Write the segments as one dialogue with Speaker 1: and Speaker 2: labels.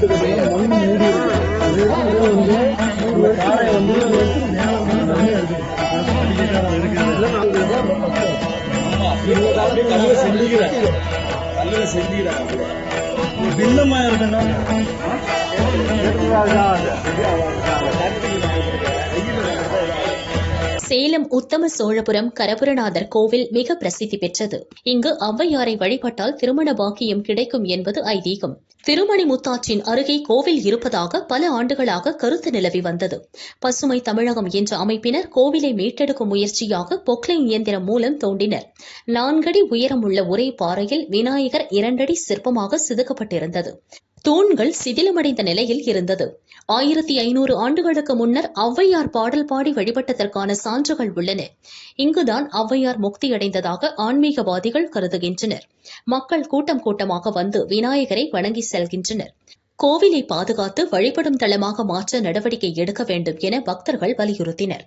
Speaker 1: போட்டு கட்டினா மண் மூடி செஞ்சுக்கிறேன் கல்ல செஞ்சுக்கிறேன் பின்னமா இருக்கணும்
Speaker 2: சேலம் உத்தம சோழபுரம் கரபுரநாதர் கோவில் மிக பிரசித்தி பெற்றது. இங்கு ஔவையாரை வழிபட்டால் திருமண பாக்கியம் கிடைக்கும் என்பது ஐதீகம். திருமணி முத்தாற்றின் அருகே கோவில் இருப்பதாக பல ஆண்டுகளாக கருத்து நிலவி வந்தது. பசுமை தமிழகம் என்ற அமைப்பினர் கோவிலை மீட்டெடுக்கும் முயற்சியாக பொக்லைன் இயந்திரம் மூலம் தோண்டினர். நான்கடி உயரமுள்ள ஒரே பாறையில் விநாயகர் இரண்டடி சிற்பமாக செதுக்கப்பட்டிருந்தது. தூண்கள் சிதிலமடைந்த நிலையில் இருந்தது. ஆயிரத்தி ஐநூறு ஆண்டுகளுக்கு முன்னர் ஔவையார் பாடல் பாடி வழிபட்டதற்கான சான்றுகள் உள்ளன. இங்குதான் ஔவையார் முக்தியடைந்ததாக ஆன்மீகவாதிகள் கருதுகின்றனர். மக்கள் கூட்டம் கூட்டமாக வந்து விநாயகரை வணங்கி செல்கின்றனர். கோவிலை பாதுகாத்து வழிபடும் தளமாக மாற்ற நடவடிக்கை எடுக்க வேண்டும் என பக்தர்கள் வலியுறுத்தினர்.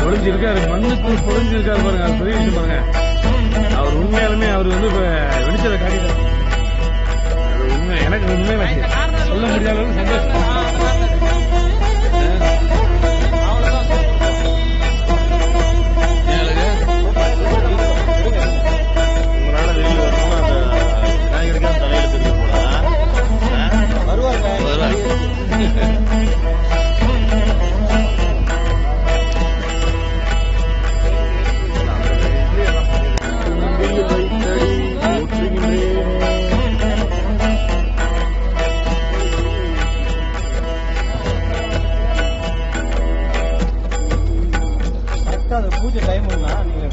Speaker 3: பொழிஞ்சிருக்காரு மண்ணுக்கு பொழிஞ்சிருக்காரு பாருங்க பெரிய விஷயம் பாருங்க. அவர் உண்மையாலுமே அவர் வந்து இப்ப வெடிச்சதை காட்டிட்டார்.
Speaker 1: கரெக்டா அந்த பூஜை டைம் நீங்க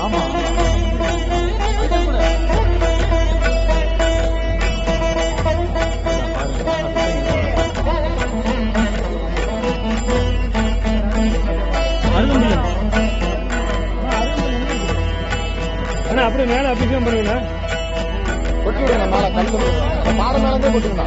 Speaker 1: ஆமா.
Speaker 3: அண்ணா அப்படியே மேல அபிஷேகம் பண்ணுங்கண்ணா
Speaker 1: கொட்டி விடுங்க மேல கல்லு பாறை மேல கொட்டுங்கண்ணா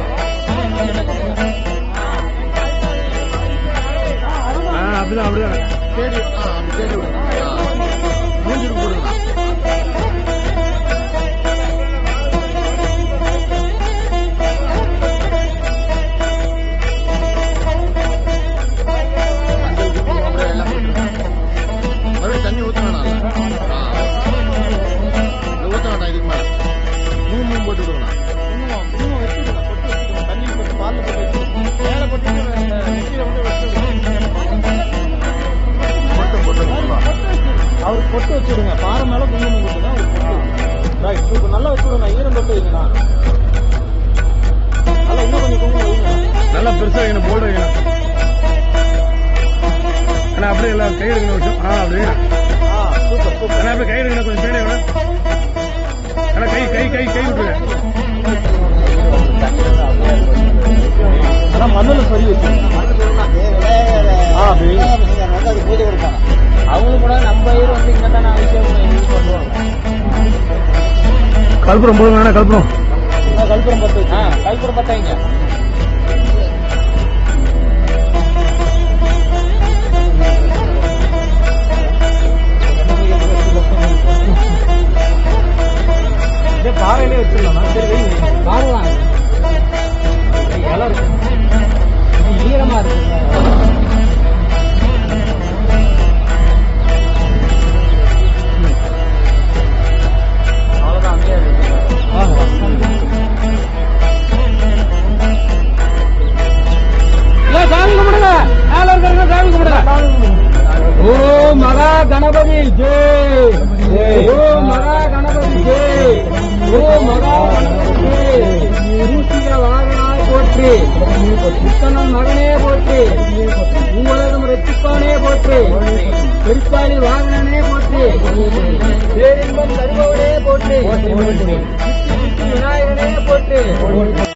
Speaker 1: மேல குங்குமம்
Speaker 4: கொடுத்துங்க ரைட் சூப்பர் நல்லா வச்சுடுங்க ஈரம் தொட்டு வைங்கண்ணா நல்லா இன்னும் கொஞ்சம் குங்குமம் வைங்க.
Speaker 3: நல்லா பெருசா வைக்கணும் போல்டு வைக்கணும் அண்ணா அப்படியே எல்லாம் கை எடுக்கணும் விஷயம் ஆ அப்படியே.
Speaker 4: ஆ சூப்பர் சூப்பர்.
Speaker 3: அண்ணா அப்படியே கை எடுக்கணும் கொஞ்சம் வேணும் அண்ணா கை கை கை கை விட்டுருங்க. கல்புரம் போடுங்க அண்ணா கல்புரம்.
Speaker 4: கல்புரம் பத்து ஆ கல்புரம் பத்தாங்க பாறையிலே வச்சிடலாம்? சரி பாருலாம் இலை இருக்கு கணபதி ஜெய். ஓ மகா கணபதி ஜெய். ஓ மகா கணபதி ஜெய். மூசிக வாகனாய் போற்றி. புத்தனம் மகனே போற்றி. உங்களதும் ரச்சிப்பானே போற்றி. பெருப்பாளி வாகனனே போற்றி. பேரின்பம் தருபவனே போற்றி. விநாயகனே போற்றி.